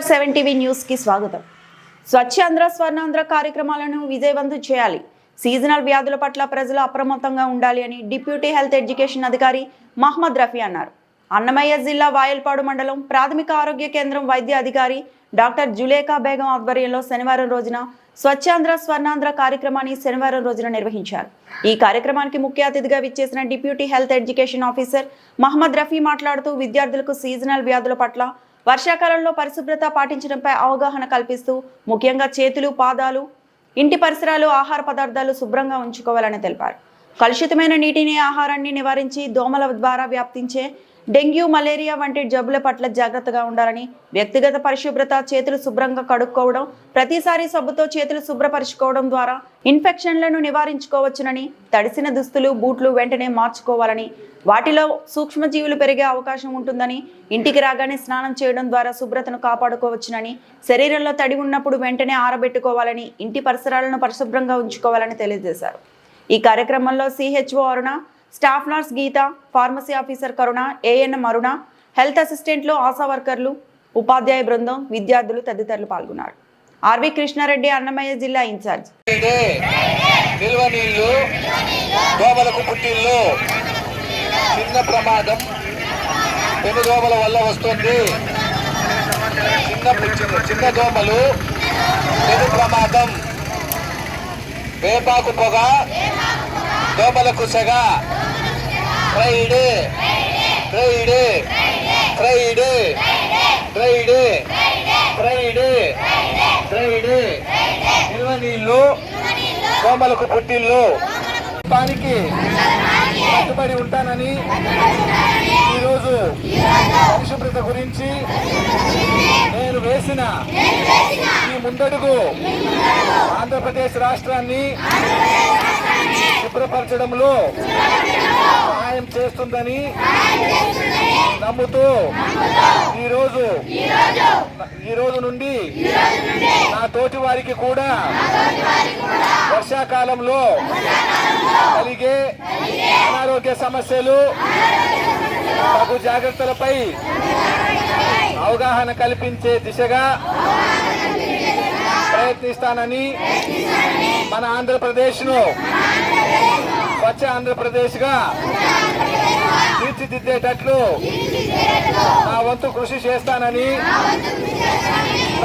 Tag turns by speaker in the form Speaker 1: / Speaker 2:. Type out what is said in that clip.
Speaker 1: Sir seven TV న్యూస్కి స్వాగతం. స్వచ్ఛాంధ్ర స్వర్ణాంధ్ర కార్యక్రమాలను విజయవంతం చేయాలి. సీజనల్ వ్యాధుల పట్ల ప్రజలు అప్రమత్తంగా ఉండాలి అని డిప్యూటీ హెల్త్ ఎడ్యుకేషన్ అధికారి మహమ్మద్ రఫీ అన్నారు. అన్నమయ్య జిల్లా వాయల్పాడు మండలం ప్రాథమిక ఆరోగ్య కేంద్రం వైద్య అధికారి డాక్టర్ జులేఖా బేగం ఆధ్వర్యంలో శనివారం రోజున స్వచ్ఛాంధ్ర స్వర్ణాంధ్ర కార్యక్రమాన్ని శనివారం రోజున నిర్వహించారు. ఈ కార్యక్రమానికి ముఖ్య అతిథిగా విచ్చేసిన deputy health education officer Mohammed Rafi మాట్లాడుతూ విద్యార్థులకు సీజనల్ వ్యాధుల పట్ల వర్షాకాలంలో పరిశుభ్రత పాటించడంపై అవగాహన కల్పిస్తూ ముఖ్యంగా చేతులు పాదాలు ఇంటి పరిసరాలు ఆహార పదార్థాలు శుభ్రంగా ఉంచుకోవాలని తెలిపారు. కలుషితమైన నీటిని ఆహారాన్ని నివారించి దోమల ద్వారా వ్యాప్తించే డెంగ్యూ మలేరియా వంటి జబ్బుల పట్ల జాగ్రత్తగా ఉండాలని వ్యక్తిగత పరిశుభ్రత చేతులు శుభ్రంగా కడుక్కోవడం ప్రతిసారి సబ్బుతో చేతులు శుభ్రపరచుకోవడం ద్వారా ఇన్ఫెక్షన్లను నివారించుకోవచ్చునని తడిసిన దుస్తులు బూట్లు వెంటనే మార్చుకోవాలని వాటిలో సూక్ష్మజీవులు పెరిగే అవకాశం ఉంటుందని ఇంటికి రాగానే స్నానం చేయడం ద్వారా శుభ్రతను కాపాడుకోవచ్చునని శరీరంలో తడి ఉన్నప్పుడు వెంటనే ఆరబెట్టుకోవాలని ఇంటి పరిసరాలను పరిశుభ్రంగా ఉంచుకోవాలని తెలియజేశారు. ఈ కార్యక్రమంలో CHO Aruna staff nurse Geetha pharmacy officer Karuna ANM Aruna health అసిస్టెంట్లు ఆశా వర్కర్లు ఉపాధ్యాయ బృందం విద్యార్థులు తదితరులు పాల్గొన్నారు. ఆర్వి కృష్ణారెడ్డి అన్నమయ్య జిల్లా ఇన్ఛార్జ్.
Speaker 2: చిన్న ప్రమాదం. పెను దోమల వల్ల వస్తుంది. చిన్న చిన్న చిన్న దోమలు. పెను ప్రమాదం. వేపాకు పొగ. దోమలకు సెగ. Friday Friday Friday Friday Friday Friday నిల్వ నీళ్ళు దోమలకు పుట్టిల్లు. దానికి కట్టుబడి ఉంటానని ఈరోజు పరిశుభ్రత గురించి నేను వేసిన ఈ ముందడుగు ఆంధ్రప్రదేశ్ రాష్ట్రాన్ని శుభ్రపరచడంలో సహాయం చేస్తుందని నమ్ముతూ ఈరోజు ఈ రోజు నుండి నా తోటి వారికి కూడా వర్షాకాలంలో కలిగే అనారోగ్య సమస్యలు తగు జాగ్రత్తలపై అవగాహన కల్పించే దిశగా ప్రయత్నిస్తానని మన ఆంధ్రప్రదేశ్ను స్వచ్ఛ ఆంధ్రప్రదేశ్గా తీర్చిదిద్దేటట్లు నా వంతు కృషి చేస్తానని